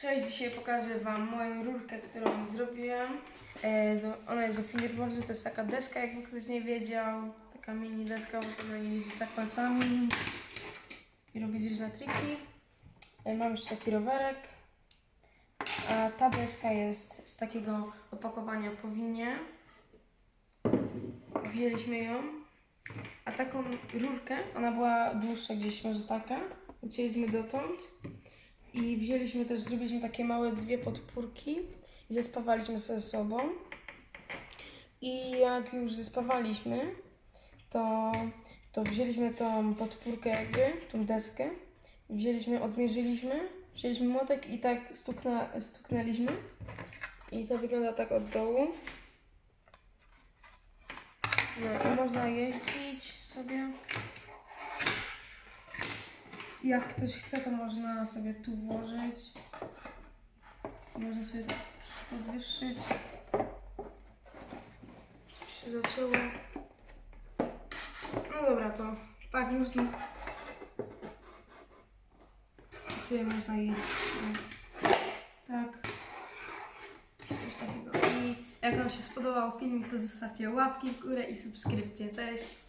Cześć, dzisiaj pokażę Wam moją rurkę, którą zrobiłem. E, do, ona jest do fingerboardu, to jest taka deska, jakby ktoś nie wiedział. Taka mini deska, bo można jeździć tak palcami i robić różne triki. E, mam jeszcze taki rowerek. A ta deska jest z takiego opakowania po winie. Wzięliśmy ją. A taką rurkę, ona była dłuższa gdzieś, może taka. Ucięliśmy dotąd. I wzięliśmy też, zrobiliśmy takie małe dwie podpórki i zespawaliśmy ze sobą. I jak już zespawaliśmy, to, to wzięliśmy tą podpórkę jakby, tą deskę, wzięliśmy, odmierzyliśmy, wzięliśmy młotek i tak stukna, stuknęliśmy. I to wygląda tak od dołu. No i można jeździć sobie. Jak ktoś chce, to można sobie tu włożyć. Można sobie podwyższyć. Coś się zacięło. No dobra, to tak można. Sobie można no. Tak. Coś takiego. I jak Wam się spodobał filmik, to zostawcie łapki w górę i subskrypcję. Cześć!